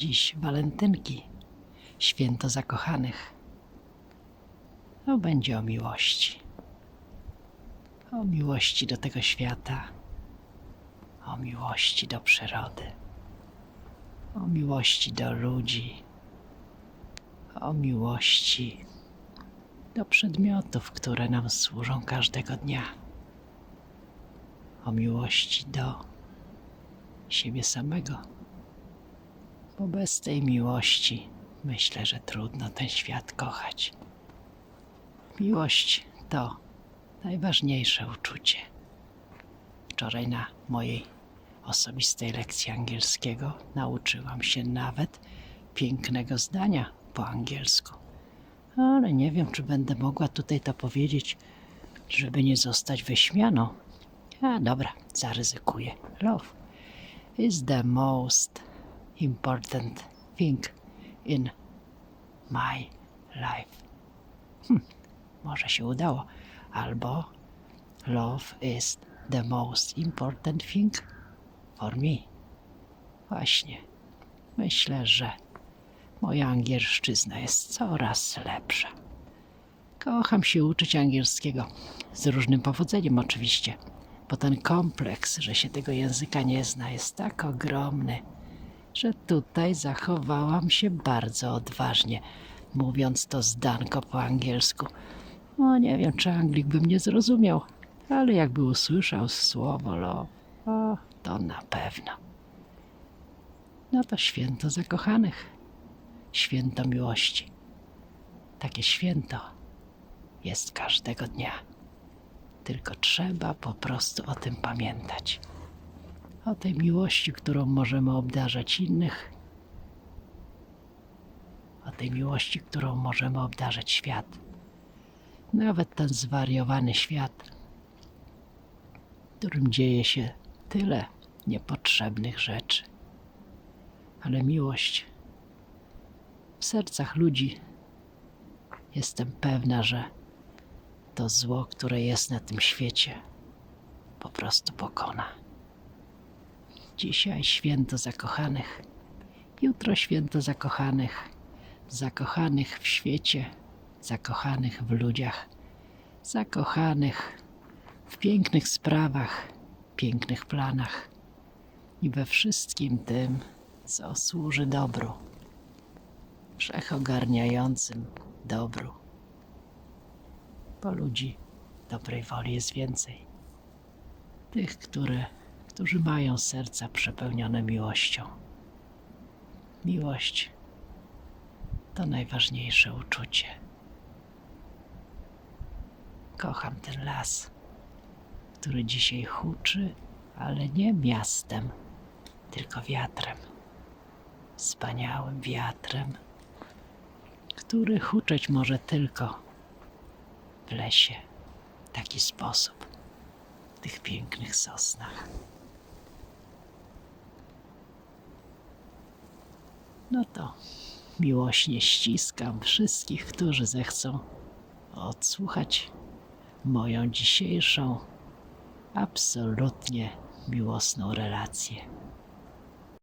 Dziś walentynki, święto zakochanych. To będzie o miłości. O miłości do tego świata, o miłości do przyrody, o miłości do ludzi, o miłości do przedmiotów, które nam służą każdego dnia, o miłości do siebie samego, bo bez tej miłości myślę, że trudno ten świat kochać. Miłość to najważniejsze uczucie. Wczoraj na mojej osobistej lekcji angielskiego nauczyłam się nawet pięknego zdania po angielsku. Ale nie wiem, czy będę mogła tutaj to powiedzieć, żeby nie zostać wyśmianą. A dobra, zaryzykuję. Love is the most important thing in my life. Hm, może się udało. Albo love is the most important thing for me. Właśnie. Myślę, że moja angielszczyzna jest coraz lepsza. Kocham się uczyć angielskiego. Z różnym powodzeniem oczywiście, bo ten kompleks, że się tego języka nie zna, jest tak ogromny, że tutaj zachowałam się bardzo odważnie, mówiąc to zdanko po angielsku. No nie wiem, czy Anglik by mnie zrozumiał, ale jakby usłyszał słowo love, o, to na pewno. No to święto zakochanych, święto miłości. Takie święto jest każdego dnia. Tylko trzeba po prostu o tym pamiętać. O tej miłości, którą możemy obdarzać innych, o tej miłości, którą możemy obdarzać świat. Nawet ten zwariowany świat, w którym dzieje się tyle niepotrzebnych rzeczy. Ale miłość w sercach ludzi jestem pewna, że to zło, które jest na tym świecie, po prostu pokona. Dzisiaj święto zakochanych, jutro święto zakochanych, zakochanych w świecie, zakochanych w ludziach, zakochanych w pięknych sprawach, pięknych planach i we wszystkim tym, co służy dobru, wszechogarniającym dobru. Bo ludzi dobrej woli jest więcej. Tych, które, którzy mają serca przepełnione miłością. Miłość to najważniejsze uczucie. Kocham ten las, który dzisiaj huczy, ale nie miastem, tylko wiatrem. Wspaniałym wiatrem, który huczeć może tylko w lesie w taki sposób, w tych pięknych sosnach. No to miłośnie ściskam wszystkich, którzy zechcą odsłuchać moją dzisiejszą absolutnie miłosną relację.